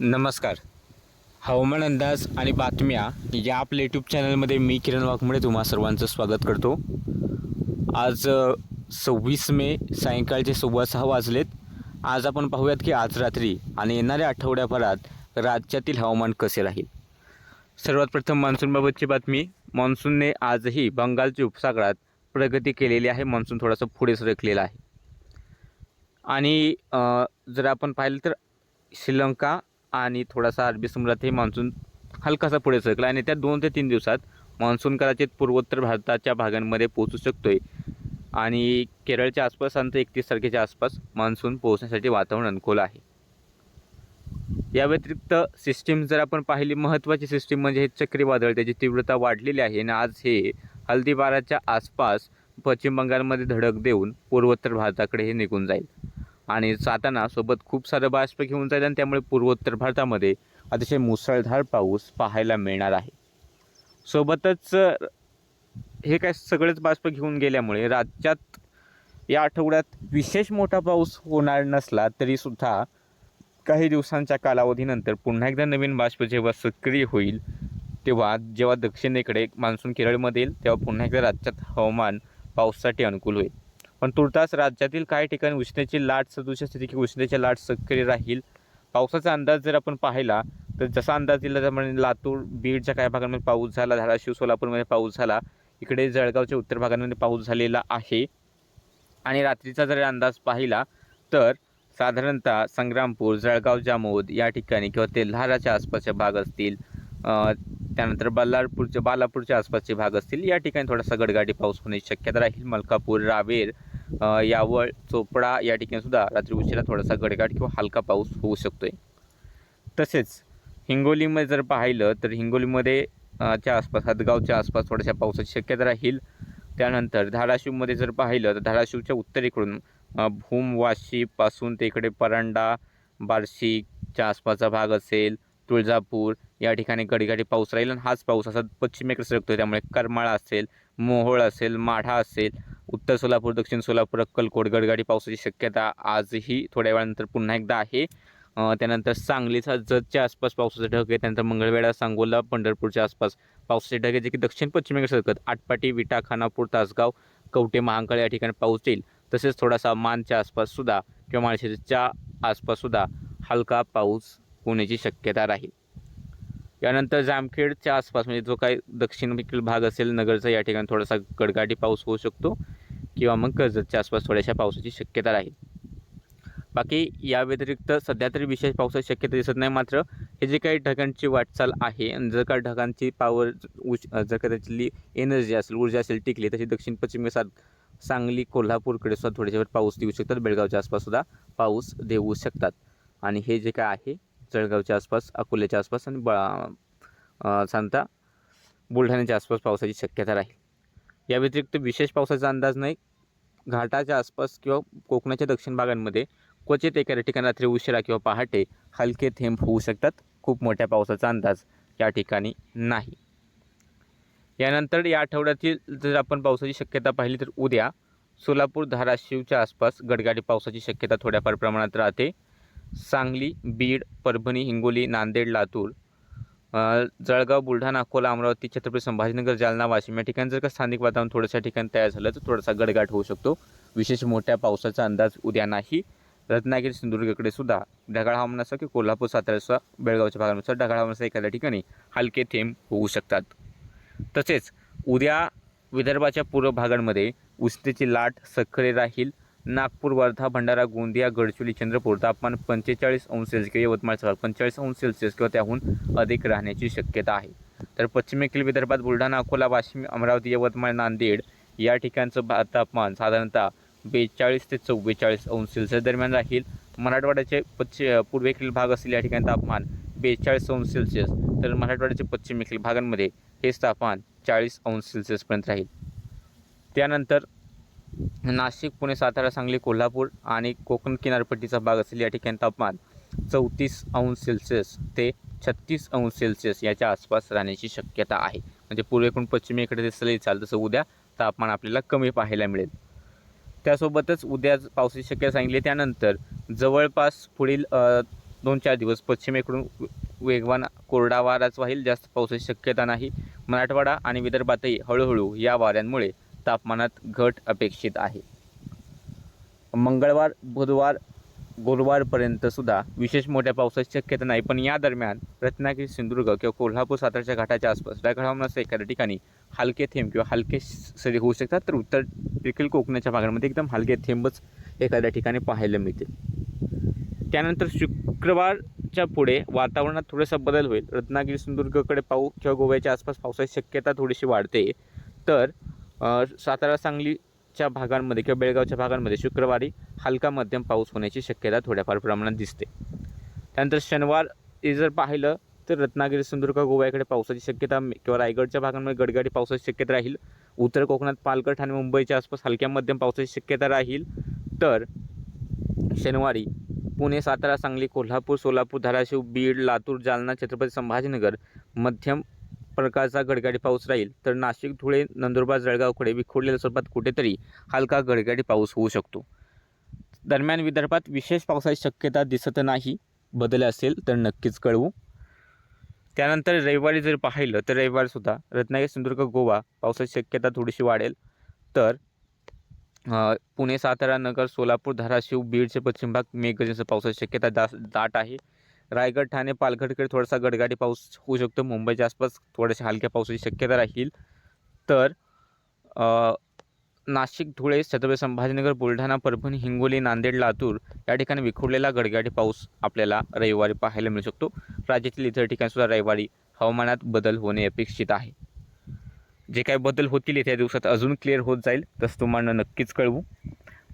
नमस्कार. हवामान अंदाज आणि बातम्या या आपल्या यूट्यूब चॅनलमध्ये मी किरण वाघमुळे तुम्हा सर्वांचं स्वागत करतो. आज सव्वीस मे सायंकाळचे सव्वा सहा वाजलेत. आज आपण पाहूयात की आज रात्री आणि येणाऱ्या आठवड्याभरात राज्यातील हवामान कसे राहील? सर्वात प्रथम मान्सूनबाबतची बातमी. मान्सूनने आजही बंगालच्या उपसागरात प्रगती केलेली आहे. मान्सून थोडासा पुढे सरकलेला आहे. आणि जर आपण पाहिलं तर श्रीलंका आणि थोडासा अरबी समुद्रात हे मान्सून हलकासा पुढे सरकला आणि त्या दोन ते तीन दिवसात मान्सून कदाचित पूर्वोत्तर भारताच्या भागांमध्ये पोहोचू शकतोय. आणि केरळच्या आसपास आणि एकतीस तारखेच्या आसपास मान्सून पोहोचण्यासाठी वातावरण अनुकूल आहे. या व्यतिरिक्त सिस्टीम जर आपण पाहिली महत्त्वाची सिस्टीम म्हणजे हे चक्रीवादळ त्याची तीव्रता वाढलेली आहे आणि आज हे हल्दीबाराच्या आसपास पश्चिम बंगालमध्ये धडक देऊन पूर्वोत्तर भारताकडे हे निघून जाईल. आणि जाताना सोबत खूप सारं बाष्प घेऊन जाईल आणि त्यामुळे पूर्वोत्तर भारतामध्ये अतिशय मुसळधार पाऊस पाहायला मिळणार आहे. सोबतच हे काय सगळेच बाष्प घेऊन गेल्यामुळे राज्यात या आठवड्यात विशेष मोठा पाऊस होणार नसला तरीसुद्धा काही दिवसांच्या कालावधीनंतर पुन्हा एकदा नवीन बाष्प जेव्हा सक्रिय होईल तेव्हा जेव्हा दक्षिणेकडे मान्सून केरळमध्ये येईल तेव्हा पुन्हा एकदा राज्यात हवामान पावसासाठी अनुकूल होईल. पण तुर्तास राज्यातील काही ठिकाणी उष्णतेची लाट सदृश स्थिती किंवा उष्णतेची लाट सक्रिय राहील. पावसाचा अंदाज जर आपण पाहिला तर जसा अंदाज दिला त्याप्रमाणे म्हणजे लातूर बीडच्या काही भागांमध्ये पाऊस झाला धाराशिव सोलापूरमध्ये पाऊस झाला इकडे जळगावच्या उत्तर भागांमध्ये पाऊस झालेला आहे. आणि रात्रीचा जर अंदाज पाहिला तर साधारणतः संग्रामपूर जळगाव जामोद या ठिकाणी किंवा तेल्हाराच्या आसपासचे भाग असतील त्यानंतर बल्लारपूरचे बालापूरच्या आसपासचे भाग असतील या ठिकाणी थोडासा गडगाडी पाऊस होण्याची शक्यता राहील. मलकापूर रावेर यावळ चोपडा या ठिकाणी सुद्धा रात्री उशिरा थोडासा गडगाड किंवा हलका पाऊस होऊ शकतो आहे तसेच हिंगोलीमध्ये जर पाहिलं तर हिंगोलीमध्ये च्या आसपास हदगावच्या आसपास थोड्याशा पावसाची शक्यता राहील. त्यानंतर धाराशिवमध्ये जर पाहिलं तर धाराशिवच्या उत्तरेकडून भूम वाशीपासून ते इकडे परांडा बार्शीच्या आसपासचा भाग असेल तुळजापूर या ठिकाणी गडीगाडी पाऊस राहील. आणि हाच पाऊस असा पश्चिमेकडे सरकतो त्यामुळे करमाळा असेल मोहोळ असेल माढा असेल उत्तर सोलापूर दक्षिण सोलापूर अक्कलकोट गडगाडी पावसाची शक्यता आजही थोड्या वेळानंतर पुन्हा एकदा आहे. त्यानंतर सांगलीचा जतच्या आसपास पावसाचे ढग आहे. त्यानंतर मंगळवेढा सांगोला पंढरपूरच्या आसपास पावसाचे ढग आहे जे की दक्षिण पश्चिमेकडे सरकत आटपाटी विटा खानापूर तासगाव कवटे महांकाळ या ठिकाणी पाऊस येईल. तसेच थोडासा मानच्या आसपास सुद्धा किंवा माळशेजच्या आसपास सुद्धा हलका पाऊस होण्याची शक्यता राहील. यानंतर जामखेडच्या आसपास म्हणजे जो काही दक्षिणेकडील भाग असेल नगरचा या ठिकाणी थोडासा गडगाडी पाऊस होऊ शकतो किंवा मग कर्जतच्या आसपास थोड्याशा पावसाची शक्यता राहील. बाकी या व्यतिरिक्त सध्या तरी विशेष पावसाची शक्यता दिसत नाही मात्र हे जे काही ढगांची वाटचाल आहे आणि जर का ढगांची पावर उश जर का त्याची एनर्जी असेल ऊर्जा असेल टिकली तशी दक्षिण पश्चिम सात सांगली कोल्हापूरकडे सुद्धा थोडेसे पाऊस देऊ शकतात बेळगावच्या आसपास सुद्धा पाऊस देऊ शकतात. आणि हे जे काय आहे जळगावच्या आसपास अकोल्याच्या आसपास आणि बा सांगता बुलढाण्याच्या आसपास पावसाची शक्यता राहील. या व्यतिरिक्त विशेष पावसाचा अंदाज नाही. घाटाच्या आसपास किंवा कोकणाच्या दक्षिण भागांमध्ये क्वचित एखाद्या ठिकाणी रात्री उशिरा किंवा पहाटे हलके थेंब होऊ शकतात. खूप मोठ्या पावसाचा अंदाज या ठिकाणी नाही. यानंतर या आठवड्यातील जर आपण पावसाची शक्यता पाहिली तर उद्या सोलापूर धाराशिवच्या आसपास गडगाडी पावसाची शक्यता थोड्याफार प्रमाणात राहते. सांगली बीड परभणी हिंगोली नांदेड लातूर जळगाव बुलढाणा अकोला अमरावती छत्रपती संभाजीनगर जालना वाशिम या ठिकाणी जर का स्थानिक वातावरण थोड्याशा ठिकाणी तयार झालं तर थोडासा गडगाट होऊ शकतो. विशेष मोठ्या पावसाचा अंदाज उद्या नाही. रत्नागिरी सिंधुदुर्गकडे सुद्धा ढगाळ हवामान असं की कोल्हापूर सातारा बेळगावच्या भागानुसार ढगाळ हवामान एखाद्या ठिकाणी हलके थेंब होऊ शकतात. तसेच उद्या विदर्भाच्या पूर्व भागांमध्ये उष्णतेची लाट सक्रिय राहील. नागपूर वर्धा भंडारा गोंदिया गडचिरोली चंद्रपूर तापमान पंचेचाळीस अंश सेल्सिअस किंवा यवतमाळ पंचेचाळीस अंश सेल्सिअस किंवा त्याहून अधिक राहण्याची शक्यता आहे. तर पश्चिमेकडील विदर्भात बुलढाणा अकोला वाशिम अमरावती यवतमाळ नांदेड या ठिकाणचं तापमान साधारणतः बेचाळीस ते चव्वेचाळीस अंश सेल्सिअस दरम्यान राहील. मराठवाड्याचे पश्चिम पूर्वेकडील भाग असलेल्या या ठिकाणी तापमान बेचाळीस अंश सेल्सिअस तर मराठवाड्याच्या पश्चिमेकडील भागांमध्ये हेच तापमान चाळीस अंश सेल्सिअसपर्यंत राहील. त्यानंतर नाशिक पुणे सातारा सांगली कोल्हापूर आणि कोकण किनारपट्टीचा भाग असेल या ठिकाणी तापमान चौतीस अंश सेल्सिअस ते छत्तीस अंश सेल्सिअस याच्या आसपास राहण्याची शक्यता आहे. म्हणजे पूर्वेकडून पश्चिमेकडे जसं चाल तसं उद्या तापमान आपल्याला कमी पाहायला मिळेल. त्यासोबतच उद्या पावसाची शक्यता सांगितली त्यानंतर जवळपास पुढील दोन चार दिवस पश्चिमेकडून वेगवान कोरडा वाराच वाहील जास्त पावसाची शक्यता नाही. मराठवाडा आणि विदर्भातही हळूहळू या वाऱ्यांमुळे तापमानात घट अपेक्षित आहे. मंगळवार बुधवार गुरुवारपर्यंत सुद्धा विशेष मोठ्या पावसाची शक्यता नाही. पण या दरम्यान रत्नागिरी सिंधुदुर्ग किंवा कोल्हापूर सातारच्या घाटाच्या आसपास ढगाळ एखाद्या ठिकाणी हलके थेंब किंवा हलके सरी होऊ शकतात तर उत्तर देखील कोकणाच्या भागांमध्ये एकदम हलके थेंबच एखाद्या ठिकाणी पाहायला मिळतील. त्यानंतर शुक्रवारच्या पुढे वातावरणात थोडासा बदल होईल. रत्नागिरी सिंधुदुर्गकडे पाऊ किंवा गोव्याच्या आसपास पावसाची शक्यता थोडीशी वाढते. तर सातारा सांगलीच्या भागांमध्ये किंवा बेळगावच्या भागांमध्ये शुक्रवारी हलका मध्यम पाऊस होण्याची शक्यता थोड्याफार प्रमाणात दिसते. त्यानंतर शनिवार जर पाहिलं तर रत्नागिरी सिंधुदुर्ग गोव्याकडे पावसाची शक्यता किंवा रायगडच्या भागांमध्ये गडगडी पावसाची शक्यता राहील. उत्तर कोकणात पालघर ठाणे मुंबईच्या आसपास हलक्या मध्यम पावसाची शक्यता राहील. तर शनिवारी पुणे सातारा सांगली कोल्हापूर सोलापूर धाराशिव बीड लातूर जालना छत्रपती संभाजीनगर मध्यम प्रकारचा गडगाडी पाऊस राहील तर नाशिक धुळे नंदुरबार जळगावकडे विखुरलेल्या स्वरूपात कुठेतरी हलका गडगाडी पाऊस होऊ शकतो. दरम्यान विदर्भात विशेष पावसाची शक्यता दिसत नाही बदल असेल तर नक्कीच कळवू. त्यानंतर रविवारी जर पाहिलं तर रविवारीसुद्धा रत्नागिरी सिंधुदुर्ग गोवा पावसाची शक्यता थोडीशी वाढेल. तर पुणे सातारा नगर सोलापूर धाराशिव बीडचे पश्चिम भाग मेघगर्जनेचा पावसाची शक्यता दा दाट आहे. रायगड ठाणे पालघरकडे थोडासा गडगाडी पाऊस होऊ शकतो. मुंबईच्या आसपास थोड्याशा हलक्या पावसाची शक्यता राहील. तर नाशिक धुळे छत्रपती संभाजीनगर बुलढाणा परभणी हिंगोली नांदेड लातूर या ठिकाणी विखुरलेला गडगाडी पाऊस आपल्याला रविवारी पाहायला मिळू शकतो. राज्यातील इतर ठिकाणीसुद्धा रविवारी हवामानात बदल होणे अपेक्षित आहे. जे काही बदल होतील येत्या दिवसात अजून क्लिअर होत जाईल तसं तुम्हाला नक्कीच कळवू.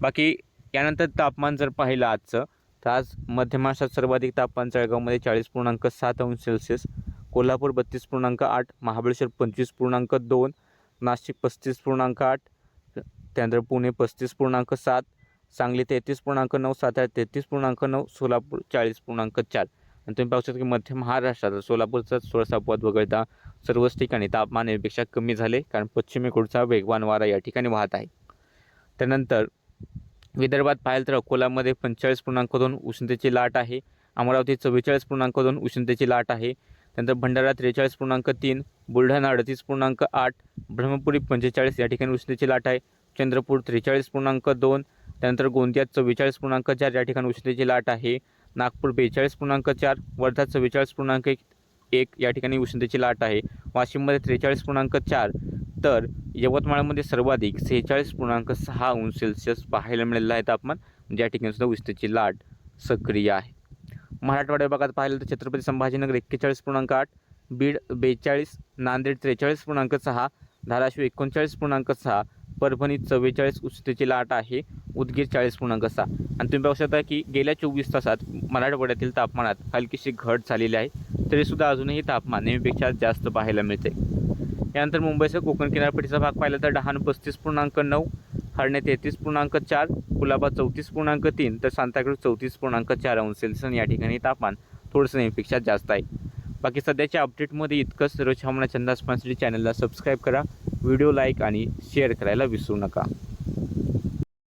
बाकी यानंतर तापमान जर पाहिलं आजचं तर आज मध्य महाराष्ट्रात सर्वाधिक तापमान जळगावमध्ये चाळीस पूर्णांक सात अंश सेल्सिअस कोल्हापूर बत्तीस पूर्णांक आठ महाबळेश्वर पंचवीस पूर्णांक दोन नाशिक पस्तीस पूर्णांक आठ त्यानंतर पुणे पस्तीस पूर्णांक सात सांगली तेहतीस पूर्णांक नऊ सातारा तेहतीस पूर्णांक नऊ सोलापूर चाळीस पूर्णांक चार. आणि तुम्ही पाहू शकता की मध्य महाराष्ट्रात सोलापूरचा थोडासा वगळता सर्वच ठिकाणी तापमान यापेक्षा कमी झाले कारण पश्चिमेकडचा वेगवान वारा या ठिकाणी वाहत आहे. त्यानंतर विदर्भात पाहिलं तर अकोलामध्ये पंचेचाळीस पूर्णांक दोन उष्णतेची लाट आहे. अमरावती चव्वेचाळीस पूर्णांक दोन उष्णतेची लाट आहे. त्यानंतर भंडारा त्रेचाळीस पूर्णांक तीन बुलढाणा अडतीस पूर्णांक आठ ब्रह्मपुरी पंचेचाळीस या ठिकाणी उष्णतेची लाट आहे. चंद्रपूर त्रेचाळीस पूर्णांक दोन त्यानंतर गोंदियात चव्वेचाळीस पूर्णांक चार या ठिकाणी उष्णतेची लाट आहे. नागपूर बेचाळीस पूर्णांक चार वर्धा चव्वेचाळीस पूर्णांक एक एक या ठिकाणी उष्णतेची लाट आहे. वाशिममध्ये त्रेचाळीस पूर्णांक चार तर यवतमाळमध्ये सर्वाधिक सेहेचाळीस पूर्णांक सहा अंश सेल्सिअस पाहायला मिळालेलं आहे तापमान. ज्या ठिकाणी सुद्धा उष्णतेची लाट सक्रिय आहे. मराठवाड्या विभागात पाहिलं तर छत्रपती संभाजीनगर एक्केचाळीस पूर्णांक आठ बीड बेचाळीस नांदेड त्रेचाळीस पूर्णांक सहा धाराशिव एकोणचाळीस पूर्णांक सहा परभणी चव्वेचाळीस उष्णतेची लाट आहे उदगीर चाळीस पूर्णांक सहा. आणि तुम्ही पाहू शकता की गेल्या चोवीस तासात मराठवाड्यातील तापमानात हलकीशी घट झालेली आहे. तरीसुद्धा अजूनही तापमान नेहमीपेक्षा जास्त पाहायला मिळते. यानंतर मुंबईसह कोकण किनारपट्टीचा भाग पाहिला तर डहाणू पस्तीस पूर्णांक नऊ हरणे तेहतीस पूर्णांक चार कुलाबा चौतीस पूर्णांक तीन तर सांताक्रूज चौतीस पूर्णांक चार अंश सेल्सिअस. या ठिकाणी तापमान थोडंसं नेहमीपेक्षा जास्त आहे. बाकी सध्याच्या अपडेटमध्ये इतकंच. रोज हवामानाच्या अंदाज पाहण्यासाठी चॅनलला सबस्क्राईब करा. व्हिडिओ लाईक आणि शेअर करायला विसरू नका.